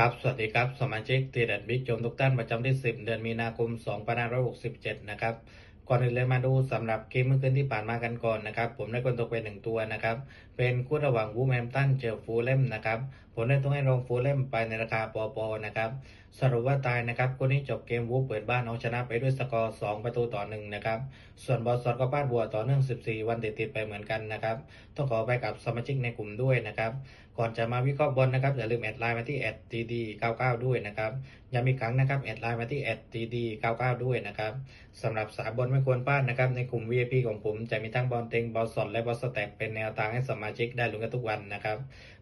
ครับ สวัสดีครับ สมาชิกตีเด็ดบิ๊กโจมทุกท่านประจำที่ 10 เดือนมีนาคม 2567 นะครับ ก่อนอื่นเลยมาดูสำหรับเกมเมื่อคืนที่ผ่านมากันก่อนนะครับ ผมได้คนตกเป็นหนึ่งตัวนะครับ เป็นคู่ระหว่างวูแมมตันเจอฟูลเลมนะครับ ผมได้ต้องให้รองฟูลเลมไปในราคาปอปอนะครับสรุปว่าตายนะครับคู่นี้จบเกมวูเปิดบ้านเอาชนะไปด้วยสกอร์ 2 ประตูต่อหนึ่งนะครับ ส่วนบอลสอดก็พลาดบัวต่อเนื่อง 14 วันติดๆไปเหมือนกันนะครับ ต้องขอไปกับสมาชิกในกลุ่มด้วยนะครับ ก่อนจะมาวิเคราะห์บอลนะครับอย่าลืมแอดไลน์มาที่ @td99 ด้วยนะครับย้ำอีกครั้งนะครับแอดไลน์มาที่ @td99 ด้วยนะครับสำหรับสายบอลไม่ควรพลาดนะครับในกลุ่ม VIP ของผมจะมีทั้งบอลเต็งบอลสดและบอลสแต็กเป็นแนวทางให้สมาชิกได้ลุ้นกันทุกวันนะครับ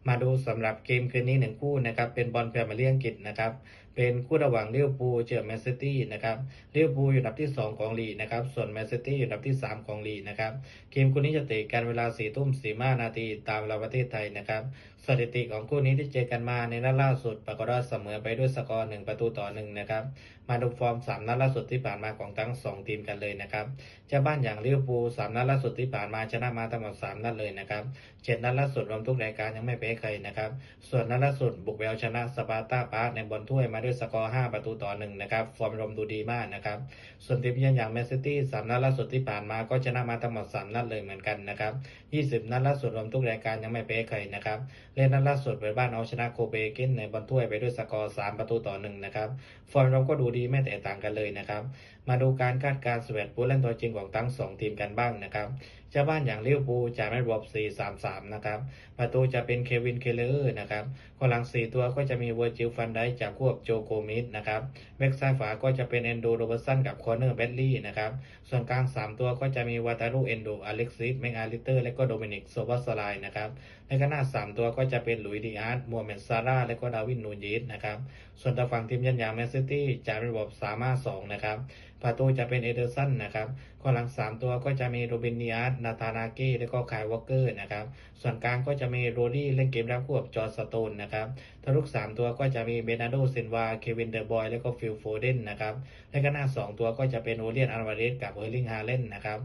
มาดูสำหรับเกมคืนนี้หนึ่งคู่นะครับเป็นบอลพรีเมียร์ลีกอังกฤษนะครับ เป็นคู่ระหว่างลิเวอร์พูเจอแมนซิตี้นะครับลิเวอร์พูอยู่อันดับที่ 2 ของลีกนะครับ ส่วนแมนซิตี้อยู่อันดับที่ 3 ของลีกนะครับ เกมคู่นี้จะเตะกันเวลา4ทุ่ม45นาทีตามเวลาประเทศไทยนะครับ สถิติของคู่นี้ที่เจอกันมาในนัดล่าสุดปรากฏว่าเสมอไปด้วยสกอร์1ประตูต่อ1นะครับ มาดูฟอร์ม 3 นัดล่าสุดที่ผ่านมาของทั้ง 2 ทีมกันเลยนะครับ เจ้าบ้านอย่างลิเวอร์พู3นัดล่าสุดที่ผ่านมาชนะมาทั้งหมด3นัดเลยนะครับ7นัดล่าสุดรวมทุกรายการยังไม่แพ้ใครนะครับ ส่วนนัดล่าสุดบุกเวลชนะสปาร์ตาปาร์ในบอลถ้วยมาด้วยสกอร์ 5 ประตูต่อ 1 นะครับ ฟอร์มรมดูดีมากนะครับ ส่วนทีมเยือนอย่างแมนซิตี้3นัดล่าสุดที่ผ่านมาก็ชนะมาทั้งหมด 3 นัดเลยเหมือนกันนะครับ 20 นัดล่าสุดรวมทุกรายการยังไม่แพ้ใครนะครับ เล่นนัดล่าสุดเปิดบ้านเอาชนะโคเปเกนในบอลถ้วยไปด้วยสกอร์ 3 ประตูต่อ 1 นะครับ ฟอร์มรมก็ดูดีไม่แตกต่างกันเลยนะครับ มาดูการคาดการณ์สเวตผู้เล่นตัวจริงของทั้ง 2 ทีมกันบ้างนะครับเจ้าบ้านอย่างลิเวอร์พูลจะไม่รวม4-3-3 นะครับ ประตูจะเป็นเควิน เคเลอร์นะครับกองหลัง 4 ตัวก็จะมีเวอร์จิล ฟันไดจากควบโจโกมิสนะครับแบ็กซ้ายฝาก็จะเป็นเอนโดโรเบอร์สันกับคอร์เนอร์เบดลี่นะครับส่วนกลาง 3 ตัวก็จะมีวาตารุเอนโดอเล็กซิสเมกอาลิเตอร์และก็โดมินิกโซวาสไลนะครับในขณะ3ตัวก็จะเป็นหลุยดิอาร์ตมัวเมนซาร่าและก็ดาวินนูนยีสนะครับส่วนทางฝั่งทีมยันยางแมนซิตี้จะเป็นระบบสามารถ2นะครับประตูจะเป็นเอเดอร์สันนะครับกอหลัง 3 ตัวก็จะมีโรบินเนียสนาธานาเก้และก็ไคายวอลเกอร์นะครับส่วนกลางก็จะมีโรดี้เล่นเกมรับคู่กับจอร์สโตนนะครับทารุก3ตัวก็จะมีเบนาโดเซนวาเควินเดอร์บอยและก็ฟิลโฟเดนนะครับและก็หน้า 2 ตัวก็จะเป็นโอเลียนอัลวาเรสกับเฮอร์ลิงฮาเลนนะครับ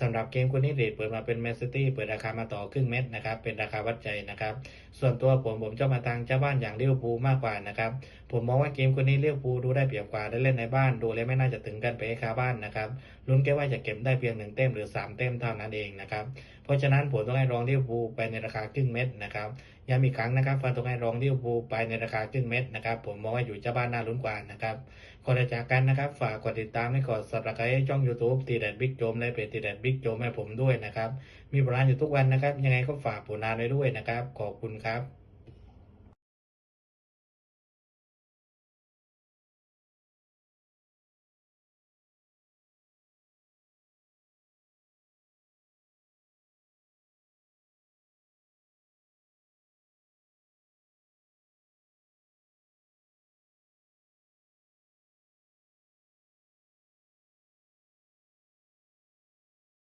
สำหรับเกมคู่นี้เรทเปิดมาเป็นแมนซิตี้เปิดราคามาต่อครึ่งเม็ดนะครับเป็นราคาวัดใจนะครับส่วนตัวผมผมจะมาทางเจ้าบ้านอย่างเลิเวอร์พูมากกว่านะครับผมมองว่าเกมคู่นี้เลิเวภูดูได้เปรียบกว่าได้เล่นในบ้านดูแล้วไม่น่าจะถึงกันไปคาบ้านนะครับลุ้นแค่ว่าจะเก็บได้เพียงหนึ่งแต้มหรือ3แต้มเท่านั้นเองนะครับเพราะฉะนั้นผมต้องให้รองเลิเวอร์พูไปในราคาครึ่งเม็ดนะครับย้ำอีกครั้งนะครับฟันตรงให้รองลิเวอร์พูลไปในราคาครึ่งเม็ดนะครับ ผมมองว่าอยู่เจ้าบ้านน่าลุ้นกว่านะครับก่อนจะจากกันนะครับ ฝากกดติดตามให้กดสับสไครต์ช่อง YouTube ตีแดดบิ๊กโจมและเพจตีแดดบิ๊กโจมให้ผมด้วยนะครับ มีบริกานอยู่ทุกวันนะครับ ยังไงก็ฝากผลงานไว้ด้วยนะครับ ขอบคุณครับ